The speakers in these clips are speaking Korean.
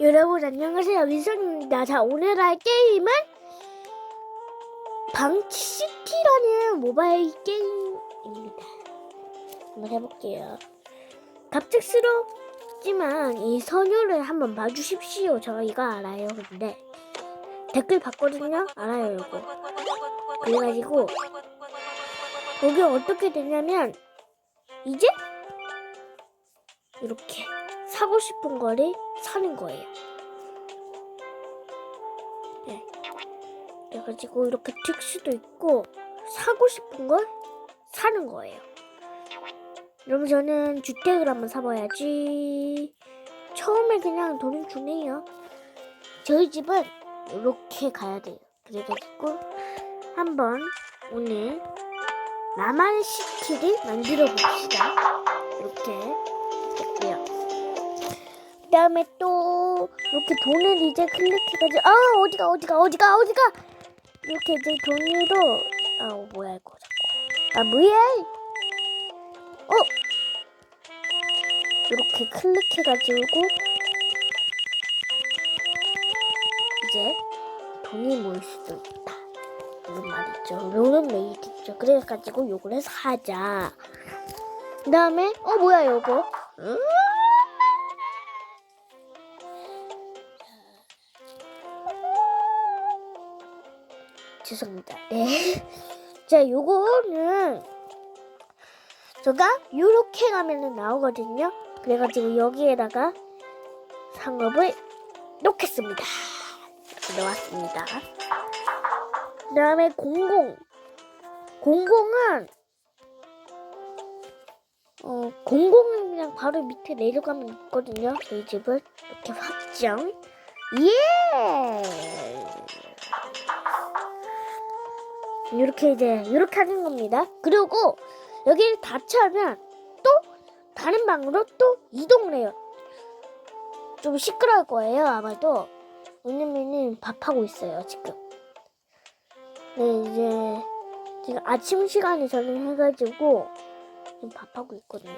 여러분 안녕하세요 민선입니다. 자 오늘 할 게임은 방치시티라는 모바일 게임입니다. 한번 해볼게요. 갑작스럽지만 이 선율을 한번 봐주십시오. 저희가 알아요. 근데 댓글 봤거든요. 알아요 이거. 그래가지고 여기 어떻게 되냐면 이제 이렇게 사고 싶은 거를 사는 거예요. 네. 그래가지고 이렇게 특수도 있고 사고 싶은 걸 사는 거예요. 여러분 저는 주택을 한번 사봐야지. 처음에 그냥 돈을 주네요. 저희 집은 이렇게 가야 돼요. 그래가지고 한번 오늘 나만 시티를 만들어 봅시다. 이렇게. 그 다음에 또 이렇게 돈을 이제 클릭해가지고 아 어디가 어디가 어디가 어디가? 이렇게 이제 돈으로 아 어, 뭐야 이거 자꾸. 아 뭐야? 어? 이렇게 클릭해가지고 이제 돈이 모일 수도 있다. 이런 말이죠? 이런 메리트 있죠. 그래가지고 요거를 사자. 그 다음에 어 뭐야 요거? 음? 죄송합니다. 네. 자, 요거는 제가 요렇게 가면은 나오거든요. 그래가지고 여기에다가 상업을 놓겠습니다. 넣었습니다. 그 다음에 공공. 공공은 어, 공공은 그냥 바로 밑에 내려가면 있거든요. 저희 집은 이렇게 확정. 예! 이렇게 이제 이렇게 하는 겁니다. 그리고 여기를 다 차면 또 다른 방으로 또 이동을 해요. 좀 시끄러울 거예요 아마도. 왜냐면은 밥하고 있어요 지금. 네 이제 지금 아침 시간에 저는 해가지고 밥하고 있거든요.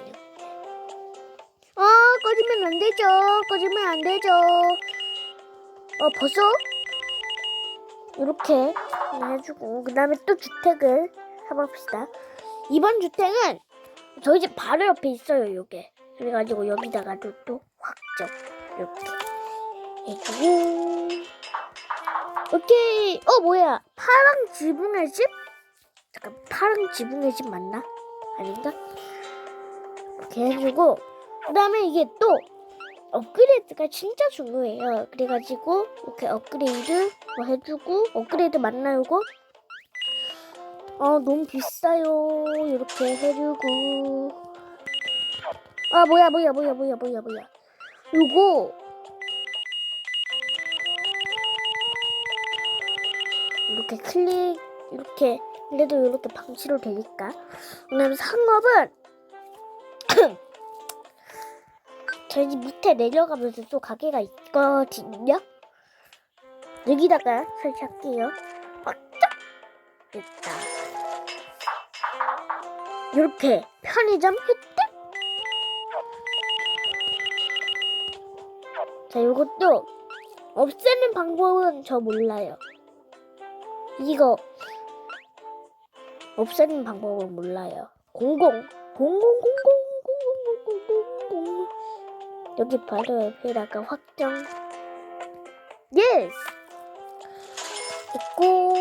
아 꺼지면 안 되죠. 꺼지면 안 되죠. 어 벌써 이렇게 해주고 그 다음에 또 주택을 해봅시다. 이번 주택은 저희 집 바로 옆에 있어요. 요게 그래가지고 여기다가도 또 확정 이렇게 해주고 오케이 어 뭐야 파랑 지붕의 집? 잠깐 파랑 지붕의 집 맞나? 아닌가? 이렇게 해주고 그 다음에 이게 또 업그레이드가 진짜 중요해요. 그래가지고 이렇게 업그레이드 뭐 해주고 업그레이드 이거? 아 너무 비싸요. 이렇게 해주고 아 뭐야 뭐야 뭐야 뭐야 뭐야 뭐야 요거 이렇게 클릭 이렇게 그래도 이렇게 방치로 되니까 그다음에 상업은 저희 집 밑에 내려가면서 또 가게가 있거든요. 여기다가 설치할게요. 어짜? 됐다. 이렇게 편의점 혜택. 자, 이것도 없애는 방법은 저 몰라요. 이거 없애는 방법은 몰라요. 공공 공공 공공 공공 공공 여기 바로 옆에다가 확정. 예스 됐고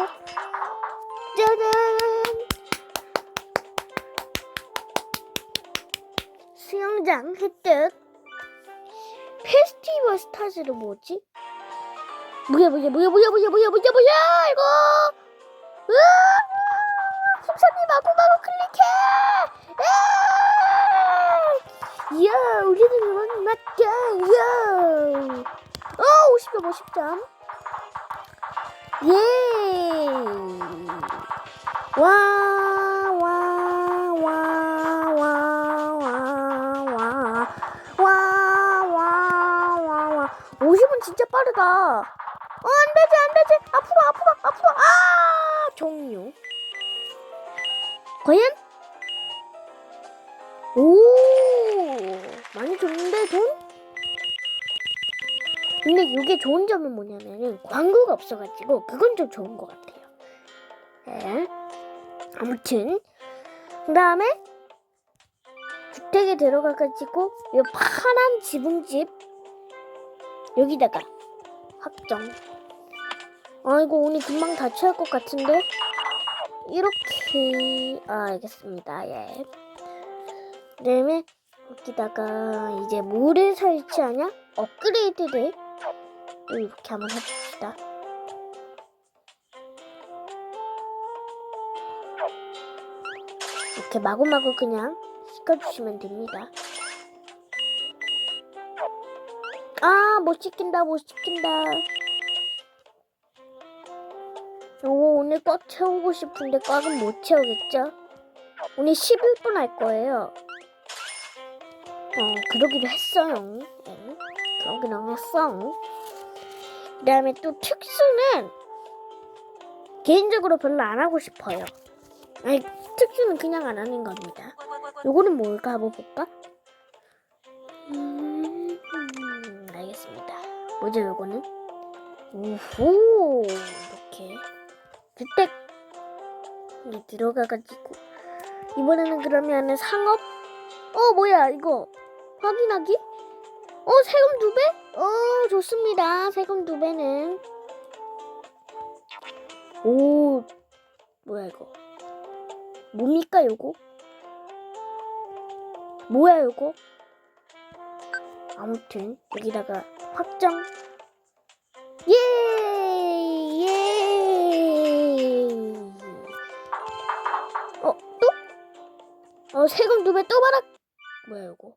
짜잔! 수영장 획득. 페스티벌 스타즈는 뭐지? 뭐야 뭐야 뭐야 뭐야 뭐야 뭐야 뭐야 뭐야 이거! 으아! 풍선님 마구마구 클릭해 이야 어 50점 50점. 예와와 와 와 와 와 와 와 50은 진짜 빠르다. 어 안 되지 안 되지. 앞으로 앞으로 앞으로. 아 종료. 과연? 오 많이 줬는데 돈? 근데 이게 좋은 점은 뭐냐면은 광고가 없어가지고 그건 좀 좋은 것 같아요. 네. 아무튼 그 다음에 주택에 들어가가지고 이 파란 지붕집 여기다가 확정. 아이고 오늘 금방 다 취할 것 같은데 이렇게 아 알겠습니다. 예. 그다음에 여기다가 이제 뭐를 설치하냐? 업그레이드를 이렇게 한번 해봅시다. 이렇게 마구마구 그냥 시켜주시면 됩니다. 아, 못 시킨다, 못 시킨다. 오, 오늘 꽉 채우고 싶은데 꽉은 못 채우겠죠? 오늘 11분 할 거예요. 어, 그러기로 했어요. 네, 그러기로 했어. 그 다음에 또 특수는 개인적으로 별로 안 하고 싶어요. 아니, 특수는 그냥 안 하는 겁니다. 요거는 뭘까 한번 볼까? 음, 음, 알겠습니다. 뭐죠, 요거는? 오호, 이렇게. 주택! 이 들어가가지고. 이번에는 그러면은 상업? 어, 뭐야, 이거. 확인하기? 어, 세금 두 배? 어, 좋습니다. 세금 두 배는. 오, 뭐야, 이거. 뭡니까, 요거? 뭐야, 요거? 아무튼, 여기다가 확정. 예! 예! 어, 또? 어, 세금 두 배 또 받아. 뭐야, 요거?